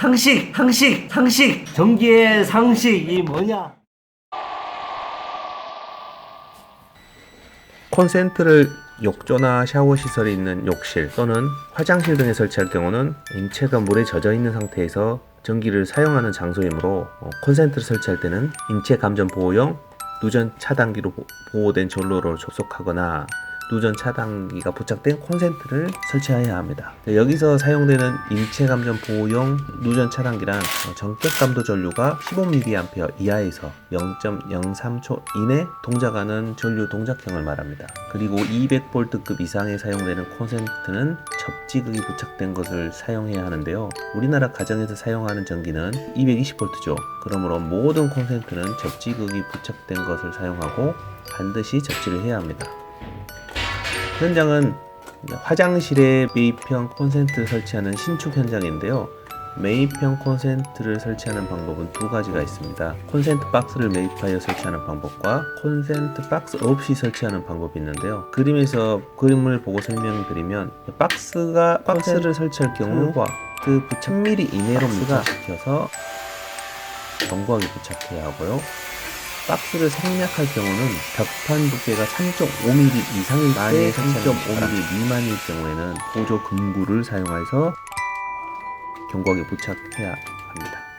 상식, 상식, 상식. 전기의 상식이 뭐냐? 콘센트를 욕조나 샤워 시설이 있는 욕실 또는 화장실 등에 설치할 경우는 인체가 물에 젖어 있는 상태에서 전기를 사용하는 장소이므로 어, 콘센트를 설치할 때는 인체 감전 보호용 누전 차단기로 보- 보호된 전로를 접속하거나 누전 차단기가 부착된 콘센트를 설치해야 합니다. 네, 여기서 사용되는 인체 감전 보호용 누전 차단기란 어, 전격 감도 전류가 15mA 이하에서 0.03초 이내 동작하는 전류 동작형을 말합니다. 그리고 200V급 이상에 사용되는 콘센트는 접지극이 부착된 것을 사용해야 하는데요. 우리나라 가정에서 사용하는 전기는 220V죠. 그러므로 모든 콘센트는 접지극이 부착된 것을 사용하고 반드시 접지를 해야 합니다. 현장은 화장실에 매입형 콘센트를 설치하는 신축 현장인데요. 매입형 콘센트를 설치하는 방법은 두 가지가 있습니다. 콘센트 박스를 매입하여 설치하는 방법과 콘센트 박스 없이 설치하는 방법이 있는데요. 그림에서 그림을 보고 설명드리면 박스가 박스를 설치할 경우 그 부착 미리 이내로 부착시켜서 견고하게 부착해야 하고요. 박스를 생략할 경우는 벽판 두께가 3.5mm 이상일 때 3.5mm 미만일 경우에는 보조 금구를 사용해서 견고하게 부착해야 합니다.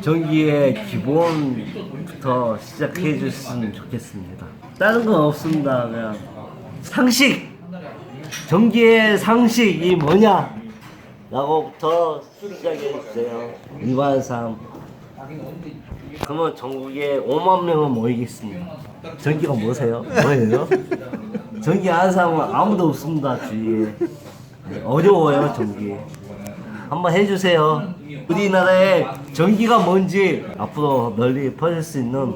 전기의 기본부터 시작해 줬으면 좋겠습니다. 다른 건 없습니다. 그냥 상식. 전기의 상식이 뭐냐? 라고부터 시작해 주세요. 일반상. 그러면 전국에 5만 명은 모이겠습니다. 전기가 뭐세요? 뭐예요? 전기 아는 사람은 아무도 없습니다. 주위에. 네, 어려워요, 전기. 한번 해주세요. 우리나라에 전기가 뭔지 앞으로 널리 퍼질 수 있는